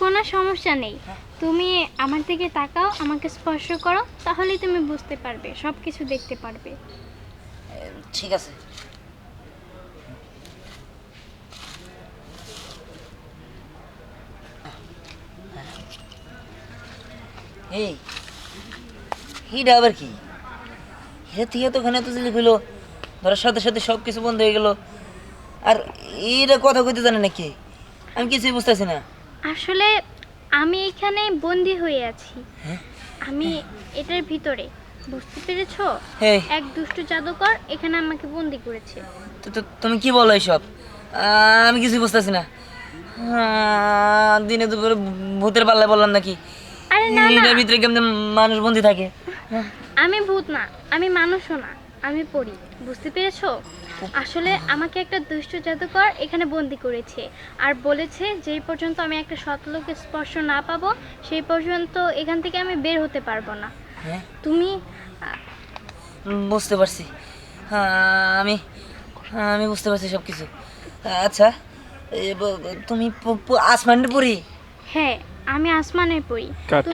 কোনো সমস্যা নেই। তুমি আমার দিকে তাকাও আমাকে স্পর্শ করো তাহলেই তুমি বুঝতে পারবে সব কিছু দেখতে পারবে। ঠিক আছে। এই হিটা আবার কি? হিটা থেকে তো ওখানে তো জিলিক হইল ধরার সাথে সাথে সব কিছু বন্ধ হয়ে গেল। আর এইটা কথা কইতে জানে নাকি আমি কিছুই বুঝতেছি না। আসলে আমি এখানে বন্দি হয়ে আছি। হ্যাঁ? আমি এটার ভিতরে। বুঝতে পেরেছ? এই এক দুষ্ট জাদুকর এখানে আমাকে বন্দি করেছে। তুমি কি বলো এইসব আমি কিছুই বুঝতেছি না। দিনে দুপুরে ভূতের পাল্লায় বললাম নাকি? এটার ভিতরে কেমন মানুষ বন্দি থাকে? আমি ভূত না আমি মানুষও না আমি পড়ি। বুঝতে পেরেছ? আসলে আমাকে একটা দুষ্ট জাদুকর এখানে বন্দি করেছে আর বলেছে যেই পর্যন্ত আমি একটা সতলোকের স্পর্শ না পাবো সেই পর্যন্ত এখান থেকে আমি বের হতে পারব না। হ্যাঁ? তুমি? বুঝতে পারছি। হ্যাঁ, আমি আমি বুঝতে পারছি সব কিছু আচ্ছা তুমি প- প- আসমানের পরি? হ্যাঁ আমি আসমানে পড়ি